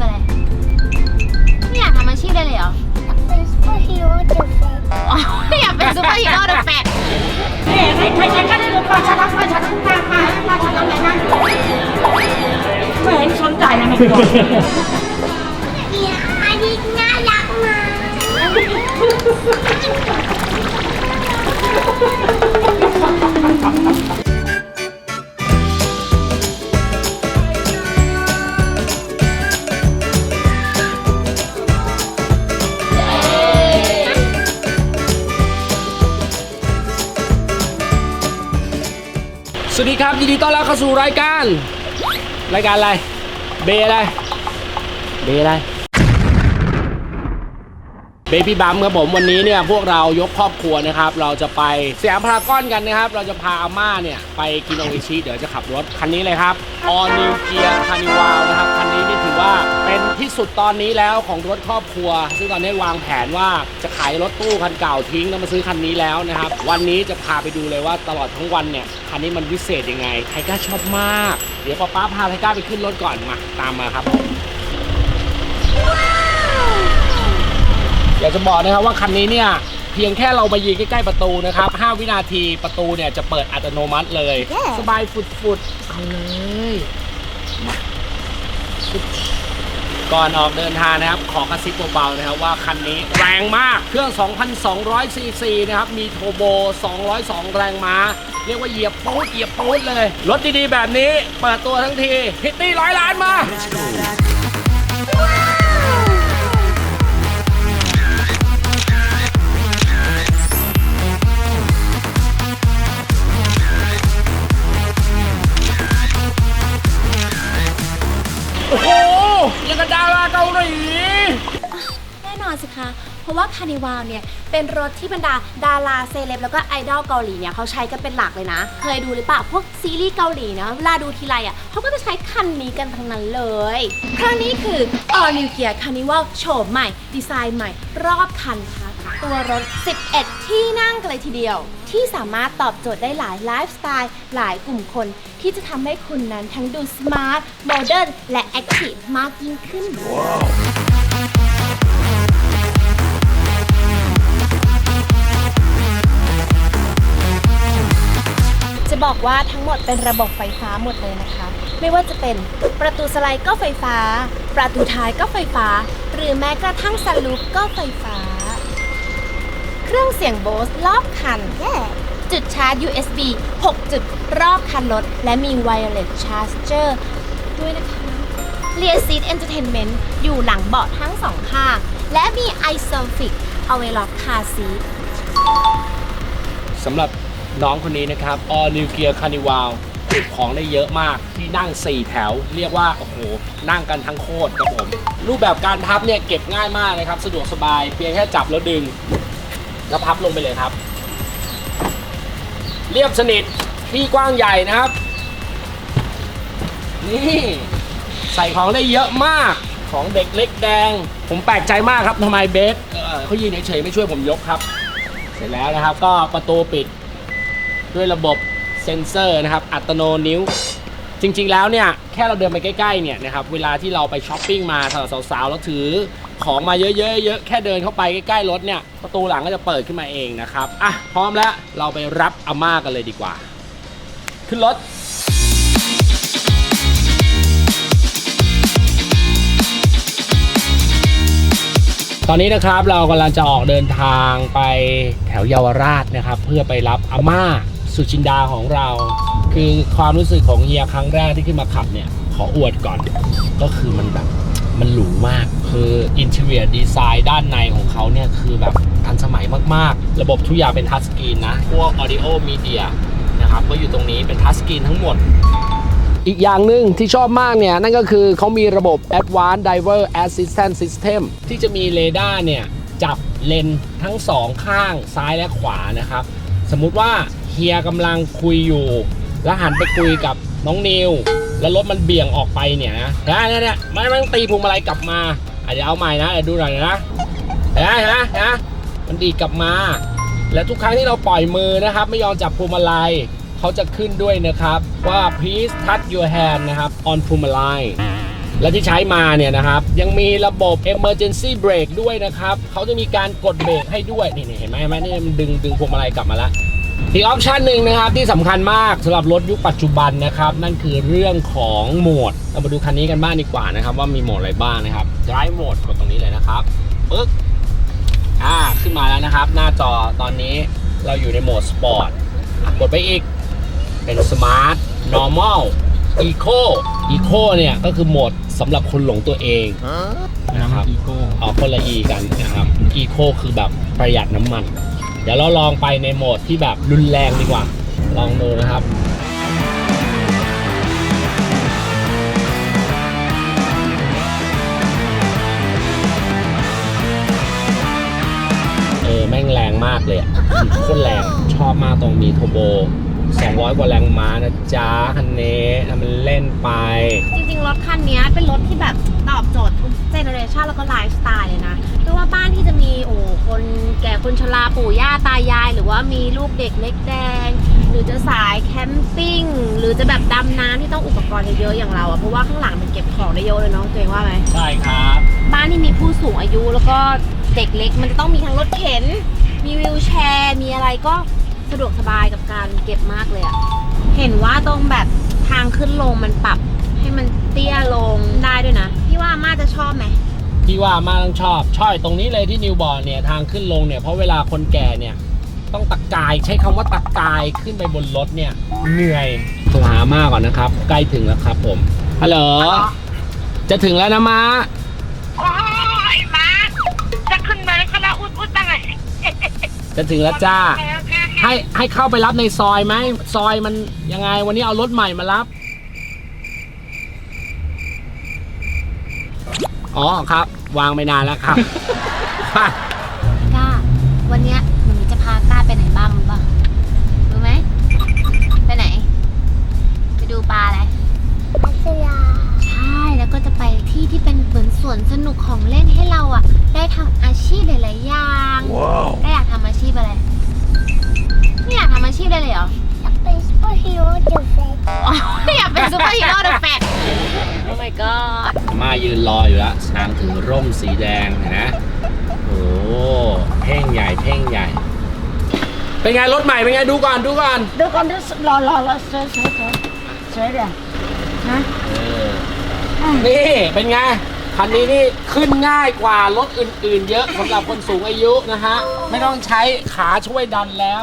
พอะไร ไม่อยากทำอาชีพได้เลยเหรอ เป็นซูเปอร์ฮีโร่เดอะแฟนอ๋ออยากเป็นซูเปอร์ฮีโร่เดอะแฟกไม่นเห็นสนใจนะไม่กลัวเนี่ยอันนี้น่ารักมาก วัสดีครับยินดีต้อนรับเข้าสู่รายการ รายการอะไร เบอะไร เบอะไร เบบี้บัมครับผมวันนี้เนี่ยพวกเรายกครอบครัวนะครับ เราจะไปสยามพารากอนกันนะครับ เราจะพาอาม่าเนี่ย ไปกินโออิชิเดี๋ยวจะขับรถคันนี้เลยครับออนิวเกียร์คานิวาวนะครับคันนี้ สุดตอนนี้แล้วของรถครอบครัว ซึ่งตอนนี้วางแผนว่าจะขายรถตู้คันเก่าทิ้งแล้วมาซื้อคันนี้แล้วนะครับ วันนี้จะพาไปดูเลยว่าตลอดทั้งวันเนี่ยคันนี้มันวิเศษยังไงไทก้าชอบมาก เดี๋ยวป๊าป๊าพาไทก้าไปขึ้นรถก่อนมาตามมาครับ อยากจะบอกนะครับว่าคันนี้เนี่ยเพียงแค่เราไปยืนใกล้ๆประตูนะครับ 5 วินาทีประตูเนี่ยจะเปิดอัตโนมัติเลย สบายฟุดๆเอาเลยมาฟุด ก่อนออกเดินทางนะครับ ขอกระซิบเบาๆนะครับว่าคันนี้แรงมาก เครื่อง 2,200ซีซีนะครับ มีโทโบ 202 แรงม้า เรียกว่าเหยียบปูดเหยียบปูดเลย รถดีๆ แบบนี้ เปิดตัวทั้งที พิตตี้ร้อยล้านมา ยังกับดาราเกาหลีแน่นอนสิคะ เพราะว่าคานิวาลเนี่ย เป็นรถที่บรรดาดาราเซเลบแล้วก็ไอดอลเกาหลีเนี่ยเขาใช้กันเป็นหลักเลยนะ เคยดูหรือเปล่าพวกซีรีส์เกาหลีนะเวลาดูทีไรอะเขาก็จะใช้คันนี้กันทั้งนั้นเลย ครั้งนี้คือ All New Gear Carnival โฉมใหม่ ดีไซน์ใหม่ รอบคัน ตัวรถ 11 ที่นั่งกันเลยทีเดียว ที่สามารถตอบโจทย์ได้หลายไลฟ์สไตล์หลายกลุ่มคน ที่จะทำให้คุณนั้นทั้งดูสมาร์ทโมเดิร์นและแอคทีฟมากยิ่งขึ้น จะบอกว่าทั้งหมดเป็นระบบไฟฟ้าหมดเลยนะคะ ไม่ว่าจะเป็นประตูสไลด์ก็ไฟฟ้า ประตูท้ายก็ไฟฟ้า หรือแม้กระทั่งสลูปก็ไฟฟ้า เครื่องเสียงโบสรอบคัน จุดชาร์จ USB 6 จุดรอบคันรถ และมี Wireless Charger ด้วยนะคะเ e ีย Seat Entertainment อยู่หลังเบาะทั้งสองข้าง และมี iSofix เอาไว้ล็อกคาซีทสำหรับน้องคนนี้นะครับ All New Gear Carnival เก็บของได้เยอะมากที่นั่ง 4 แถว เรียกว่า โอ้โห นั่งกันทั้งโคตรครับผม รูปแบบการพับเนี่ย เก็บง่ายมากเลยครับ สะดวกสบาย เพียงแค่จับแล้วดึง แล้วพับลงไปเลยครับ เรียบสนิทที่กว้างใหญ่นะครับ นี่ใส่ของได้เยอะมากของเด็กเล็กแดง ผมแปลกใจมากครับทำไมเบสเเขายืนเฉยๆไม่ช่วยผมยกครับ เสร็จแล้วนะครับก็ประตูปิดด้วยระบบเซ็นเซอร์นะครับ อัตโนนิ้ว จริงๆแล้วเนี่ย แค่เราเดินไปใกล้ๆเนี่ยนะครับ เวลาที่เราไปช้อปปิ้งมาสาวๆแล้วถือ ของมาเยอะๆเยอะแค่เดินเข้าไปใกล้ๆรถเนี่ยประตูหลังก็จะเปิดขึ้นมาเองนะครับอะพร้อมแล้วเราไปรับอาม่ากันเลยดีกว่า ขึ้นรถตอนนี้นะครับเรากำลังจะออกเดินทางไปแถวเยาวราชนะครับ เพื่อไปรับอาม่าสุชินดาของเรา คือความรู้สึกของเฮียครั้งแรกที่ขึ้นมาขับเนี่ย ขออวดก่อน ก็คือมันแบบ มันหรูมาก คืออินเท i รียดีไซน์ด้านในของเขาเนี่ย คือแบบทันสมัยมากๆ ระบบทุกอย่างเป็นทัชสกรีนนะ พวก Audio Media นะครับก็อยู่ตรงนี้เป็นทัชสกรีนทั้งหมดอีกอย่างหนึ่งที่ชอบมากเนี่ย นั่นก็คือเขามีระบบ Advanced Driver Assistance System ที่จะมีเรดาร์เนี่ย จับเลนทั้งสองข้างซ้ายและขวานะครับ สมมุติว่าเฮียกำลังคุยอยู่ แล้วหันไปคุยกับน้องนิว แล้วรถมันเบี่ยงออกไปเนี่ยนะเนี่ยเนี่ยเนี่ยมันมันตีพวงมาลัยกลับมาอะเดี๋ยวเอาใหม่นะดูหน่อยนะเห็นไหมนไหมเห็นไหมมันดีกลับมา และทุกครั้งที่เราปล่อยมือนะครับ ไม่ยอมจับพวงมาลัยเขาจะขึ้นด้วยนะครับ ว่า please touch your hand นะครับ on พวงมาลัยและที่ใช้มาเนี่ยนะครับ ยังมีระบบ emergency brake ด้วยนะครับเขาจะมีการกดเบรกให้ด้วยนี่นี่เห็นไหมเห็นไหมนี่มันดึงดึงพวงมาลัยกลับมาแล้ว อีกออปชันหนึ่งนะครับที่สำคัญมากสำหรับรถยุคปัจจุบันนะครับ นั่นคือเรื่องของโหมด เรามาดูคันนี้กันบ้างดีกว่านะครับ ว่ามีโหมดอะไรบ้างนะครับ drive mode กดตรงนี้เลยนะครับปึ๊กอ่าขึ้นมาแล้วนะครับ หน้าจอตอนนี้เราอยู่ในโหมดสปอร์ตกดไปอีกเป็น Smart Normal Eco Eco เนี่ยก็คือโหมดสำหรับคนหลงตัวเองนะครับอีโก้เอาคนละ E กันนะครับ Eco คือแบบประหยัดน้ำมัน เดี๋ยวเราลองไปในโหมดที่แบบรุนแรงดีกว่า ลองดูนะครับเออแม่งแรงมากเลยอะโคตรแรงชอบมากตรงมีโทโบ 200 กว่าแรงม้านะจ๊ะคันนี้ทำมันเล่นไป จริงๆ รถคันนี้เป็นรถที่แบบตอบโจทย์ทุกเจเนอเรชันแล้วก็ไลฟ์ส คนชราปู่ย่าตายาย หรือว่ามีลูกเด็กเล็กแดง หรือจะสายแคมปิ้ง หรือจะแบบดำน้ำที่ต้องอุปกรณ์เยอะๆอย่างเราอะเพราะว่าข้างหลังมันเก็บของได้เยอะเลยเนาะตัวเองว่าไหมใช่ครับ บ้านที่มีผู้สูงอายุแล้วก็เด็กเล็กมันจะต้องมีทั้งรถเข็น มีวิวแชร์ มีอะไรก็สะดวกสบายกับการเก็บมากเลยอะเห็นว่าตรงแบบทางขึ้นลงมันปรับให้มันเตี้ยลงได้ ที่ว่ามาต้องชอบช่อยตรงนี้เลยที่นิวบอร์เนี่ยทางขึ้นลงเนี่ยเพราะเวลาคนแก่เนี่ยต้องตะกายใช้คำว่าตะกายขึ้นไปบนรถเนี่ยเหนื่อยโทรหามาก่อนนะครับ ใกล้ถึงแล้วครับผมฮัลโหลจะถึงแล้วนะมาโอ้ยมาจะขึ้นมาแล้วก็ละอุดอุดตั้งไงจะถึงแล้วจ้าโอเคโอเคให้ให้เข้าไปรับในซอยไหมซอยมันยังไงวันนี้เอารถใหม่มารับ อ๋อครับ วางไปนานแล้วครับ ก้า วันเนี้ยมันจะพาก้าไปไหนบ้างรู้ป่ะรู้ไหม ไปไหน ไปดูปลาอะไร พัทยาใช่ แล้วก็จะไปที่ที่เป็นเหมือนสวนสนุกของเล่นให้เราอะ ได้ทำอาชีพหลาย ๆ อย่างได้อยากทำอาชีพอะไร ไม่อยากทำอาชีพเลยเลยเหรอ ร์ฮีโร่เดอะแฟตอ๋ออยากเป็นซูเปอร์ฮีโร่เดอะแฟตโอ้ my god มายืนรออยู่แล้วนางถือร่มสีแดงเห็นนะโอ้เพ่งใหญ่เพ่งใหญ่ เป็นไงรถใหม่เป็นไงดูก่อนดูก่อน ดูก่อนดูรอรอรอสวยสวยสวยสวยเดี๋ยวฮะนี่เป็นไงคันนี้นี่ขึ้นง่ายกว่ารถอื่นๆ เยอะสำหรับคนสูงอายุนะฮะ ไม่ต้องใช้ขาช่วยดันแล้ว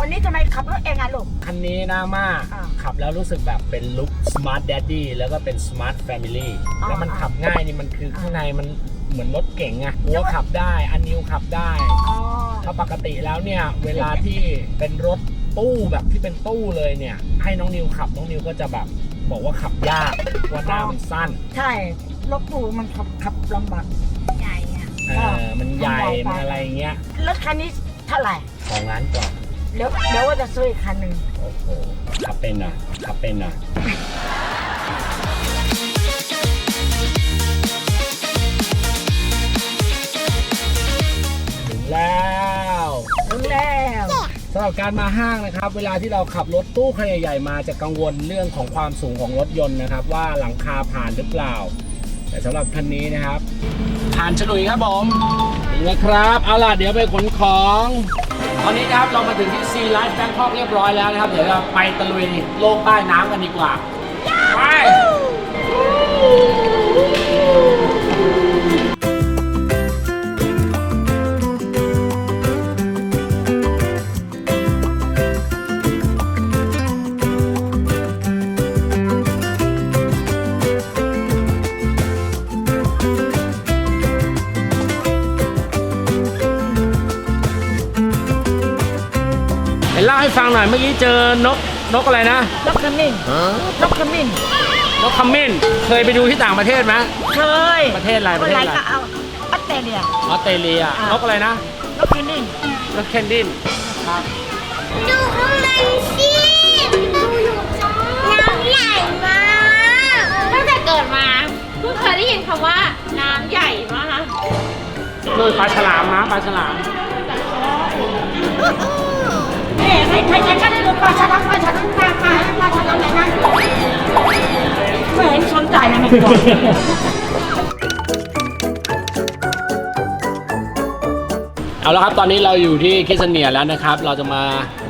วันนี้ทำไมขับรถเองอะลูก คันนี้นะมาอ่าขับแล้วรู้สึกแบบเป็นลุค smart daddy แล้วก็เป็น smart family อ่าแล้วมันขับง่ายนี่มันคือข้างในมันเหมือนรถเก๋งอะหัวขับได้ อันนิวขับได้ อ๋อ ถ้าปกติแล้วเนี่ย เวลาที่เป็นรถตู้แบบที่เป็นตู้เลยเนี่ย ให้น้องนิวขับน้องนิวก็จะแบบบอกว่าขับยากว่าหน้ามันสั้นใช่รถตู้มันขับขับลำบาก ใหญ่อะ เออมันใหญ่มันอะไรเงี้ยรถคันนี้เท่าไหร่สองล้านกว่า เดี๋ยวเดี๋ยวว่าจะซื้ออีกคันหนึ่งโอ้โหขับเป็นอะขับเป็นอะถึงแล้ว ถึงแล้วสำหรับการมาห้างนะครับ เวลาที่เราขับรถตู้คันใหญ่ๆมาจะกังวลเรื่องของความสูงของรถยนต์นะครับ ว่าหลังคาผ่านหรือเปล่า แต่สำหรับคันนี้นะครับ ผ่านฉลุยครับผมถึงแล้วครับเอาล่ะเดี๋ยวไปขนของ ตอนนี้นะครับเรามาถึงที่ซีไลฟ์แบงคอกเรียบร้อยแล้วนะครับ เดี๋ยวเราไปตะลุยโลกใต้น้ำกันดีกว่า ไป นเล่าให้ฟังหน่อยเมื่อกี้เจอนกนกอะไรนะ นกขมิ้นนกขมิ้นนกคัมเมนเคยไปดูที่ต่างประเทศไหมเคยประเทศอะไรประเทศอะไรก็เอาออสเตรเลีย ออสเตรเลียอะ นกอะไรนะนกขมิ้นนกเคนดินครับดูข้างในสิดูอยู่น้ำใหญ่มากตั้งแต่เกิดมาเพิ่งเคยได้ยินคำว่าน้ำใหญ่มาก นู่นปลาฉลามนะปลาฉลามนี่ ใครใครจะกันดูปลาฉลามปลาฉลามปลาปลาปลาฉลามไหนนั่นไม่เห็นสนใจนะไม่กลัวเอาละครับตอนนี้เราอยู่ที่คิสเนียแล้วนะครับ เราจะมา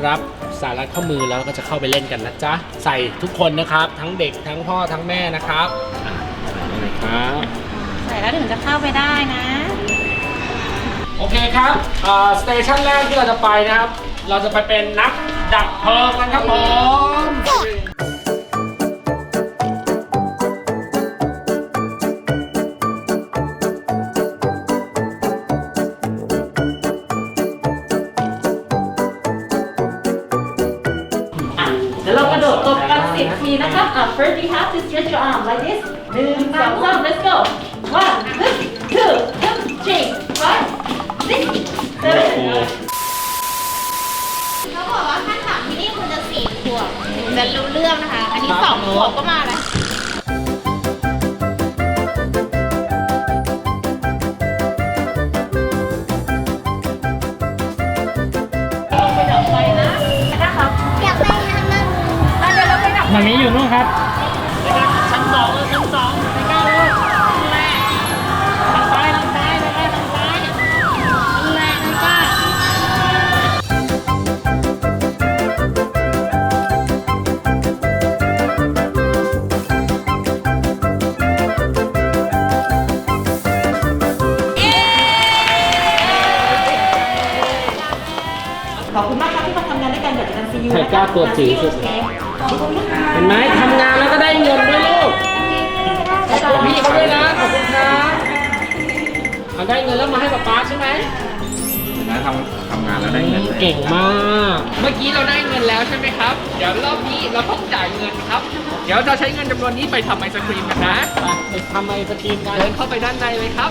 รับสารัดข้อมือแล้วก็จะเข้าไปเล่นกันนะจ๊ะใส่ทุกคนนะครับ ทั้งเด็กทั้งพ่อทั้งแม่นะครับอะนี่ครับใส่แล้วถึงจะเข้าไปได้นะ โอเคครับสเตชันแรกที่เราจะไปนะครับ เราจะไปเป็นนักดับเพลิงกันครับผมเดี๋ยวเรากระโดดตบกันสิบทีนะครับอะ first you have to stretch your arm like this หนึ่งสองสาม let's go one จะรู้เรื่องนะคะ อันนี้สองขวบก็มาแล้วไปดับไฟนะนะครับอยากไปทำนั่นอะเดี๋ยวเราไปดับมันนี้อยู่นู่นครับ กับกันซียูไทก้าตัวจิ๋วสุดขอบคุณค่ะเห็นไหมทำงานแล้วก็ได้เงินด้วยลูกขอบคุณพี่เขาด้วยนะขอบคุณครับเอาได้เงินแล้วมาให้ป๊าป๊าใช่ไหมนะทำทำงานแล้วได้เงินเลยเก่งมาก เมื่อกี้เราได้เงินแล้วใช่ไหมครับ เดี๋ยวรอบนี้เราต้องจ่ายเงินครับเดี๋ยวจะใช้เงินจำนวนนี้ไปทำไอศครีมกันนะไปทำไอศครีมกันเดินเข้าไปด้านในเลยครับ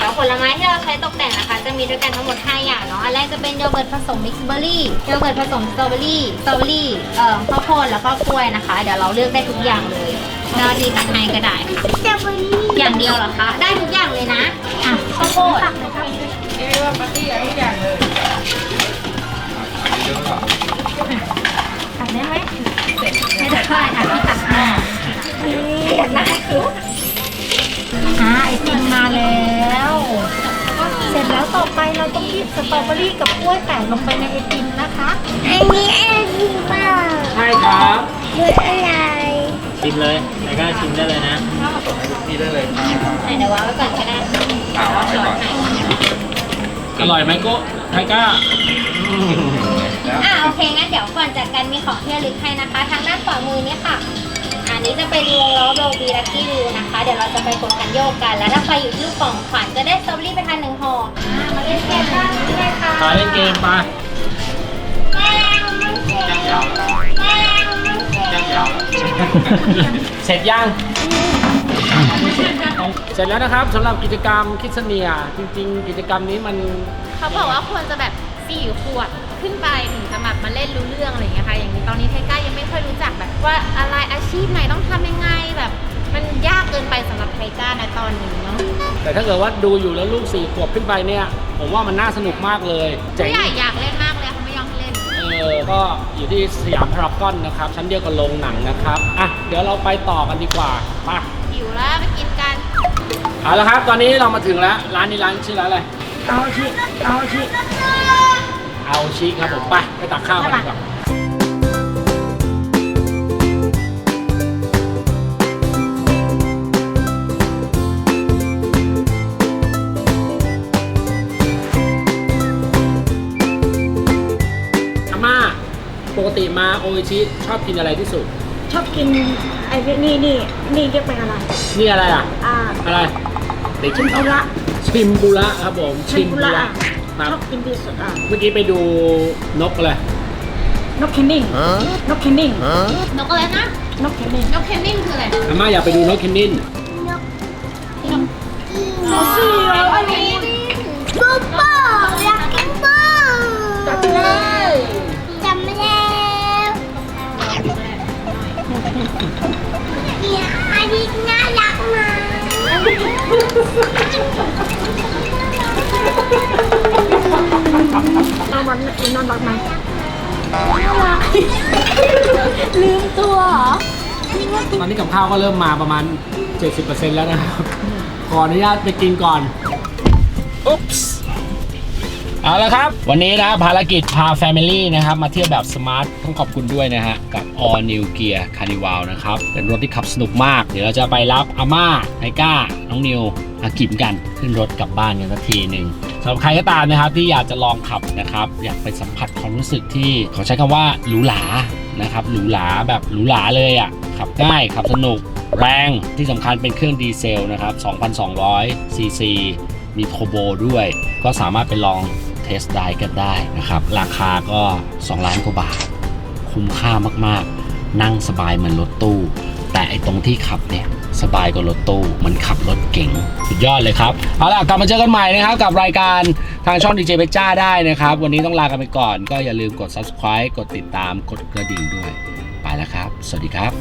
แล้วผลไม้ที่เราใช้ตกแต่งนะคะ จะมีด้วยกันทั้งหมด 5 อย่างเนาะ อันแรกจะเป็นโยเกิร์ตผสมมิกซ์เบอร์รี่ โยเกิร์ตผสมสตรอเบอรี่ สตรอเบอรี่เอ่อข้าวโพดแล้วก็กล้วยนะคะ เดี๋ยวเราเลือกได้ทุกอย่างเลยเจ้าหน้าที่ตัดให้ก็ได้ค่ะจะไปนี่ อย่างเดียวเหรอคะ ได้ทุกอย่างเลยนะ อะข้าวโพดเอ๊ะว่าปาร์ตี้อะไรทุกอย่างเลยตัดได้ไหม ไม่ได้ค่ะอะพี่ตัดให้อยากได้คืออ่าไอติมมาแล้ว เสร็จแล้วต่อไปเราต้องรีบสตรอเบอรี่กับกล้วยแตกลงไปในไอติมนะคะอันนี้อะไรเปล่าใช่ครับคืออะไรชิมเลยไทก้าชิมได้เลยนะนี่ได้เลยไหนเดี๋ยววางไว้ก่อนก็ได้อ่าวางไว้ก่อนอร่อยไหมโก้ไทก้า อ่าโอเคงั้นเดี๋ยวก่อนจากกันมีของที่ระลึกให้นะคะ ทางด้านขวามือนี้ค่ะ อันนี้จะเป็นวงล้อโบบีลักกี้วิวนะคะ เดี๋ยวเราจะไปกดกันโยกกัน แล้วถ้าใครอยู่ที่ลูกกล่องขวัญจะได้สตรอเบอรี่ไปทานหนึ่งห่ออ่ามาเล่นเกมกันเลยค่ะมาเล่นเกมไปแม่มันเสร็จแม่มันเสร็จเสร็จยัง เสร็จแล้วนะครับสำหรับกิจกรรมคิดเนียจริง ๆ กิจกรรมนี้มัน เขาบอกว่าควรจะแบบสี่ขวด ขึ้นไปถึงจะแบบมาเล่นรู้เรื่องอะไรอย่างเงี้ยค่ะ อย่างนี้ตอนนี้ไทก้ายังไม่ค่อยรู้จักแบบว่าอะไรอาชีพไหนต้องทำยังไงแบบ มันยากเกินไปสำหรับไทก้าในตอนนี้เนาะแต่ถ้าเกิดว่าดูอยู่แล้วลูกสี่ขวบขึ้นไปเนี่ย ผมว่ามันน่าสนุกมากเลยเจ๋ผู้ง ใหญ่อยากเล่นมากเลยเขาไม่ยอมให้เล่น เออก็อยู่ที่สยามพารากอนนะครับ ชั้นเดียวกับโรงหนังนะครับ อะ เดี๋ยวเราไปต่อกันดีกว่าไปหิวแล้วไปกินกัน เอาละครับ ตอนนี้เรามาถึงแล้ว ร้านนี้ร้านชื่อร้านอะไรเอาชิเอาชิ เอาชิครับผมไปไปตักข้าวกันดีกว่าอาม่าปกติมาโออิชิชอบกินอะไรที่สุด ชอบกินไอ้นี่นี่นี่เรียกเป็นอะไร นี่อะไรอะ อ่าอะไร เด็กชิมอุระชิมบุระครับผม ชิมบุระ ครับ ชอบกินที่สุดอะเมื่อกี้ไปดูนกอะไรนกแคนนิ่งนกแคนนิ่งนกอะไรนะ นกแคนนิ่งนกเคนนิ่งคืออะไรอาม่าอยากไปดูนกเคนนินเอาสิเอาอันนี้ปุ๊บปุ๊บอยากกินปุ๊บจัดเลยจำไม่ได้เนี่ยอันนี้น่ารักมาก นอนวันนอนรักไหมลืมตัวเหรอตอนนี้กับข้าวก็เริ่มมาประมาณ 70%แล้วนะครับ ขออนุญาตไปกินก่อนอุ๊ปส์เอาละครับ วันนี้นะภารกิจพา Family นะครับ มาเที่ยวแบบสมาร์ทต้องขอบคุณด้วยนะฮะ กับ All New Gear Carnival นะครับ เป็นรถที่ขับสนุกมาก เดี๋ยวเราจะไปรับอาม่าไอก้า น้องนิว อากิมกันขึ้นรถกลับบ้านกันสักทีหนึ่งสำหรับใครก็ตามนะครับที่อยากจะลองขับนะครับ อยากไปสัมผัสความรู้สึกที่เขาใช้คำว่าหรูหรานะครับหรูหราแบบหรูหราเลยอะขับง่ายขับสนุกแรงที่สำคัญเป็นเครื่องดีเซลนะครับ 2,200 ซีซี มีโทโบด้วย ก็สามารถไปลองเทสไดกันได้นะครับ ราคาก็ 2 ล้านกว่าบาท คุ้มค่ามากๆ นั่งสบายเหมือนรถตู้ แต่ไอตรงที่ขับเนี่ย สบายกว่ารถตู้มันขับรถเก๋งสุดยอดเลยครับ เอาล่ะ กลับมาเจอกันใหม่นะครับ กับรายการทางช่องดีเจเปจ้าได้นะครับ วันนี้ต้องลากันไปก่อน ก็อย่าลืมกด subscribe กดติดตามกดกระดิ่งด้วย ไปแล้วครับ สวัสดีครับ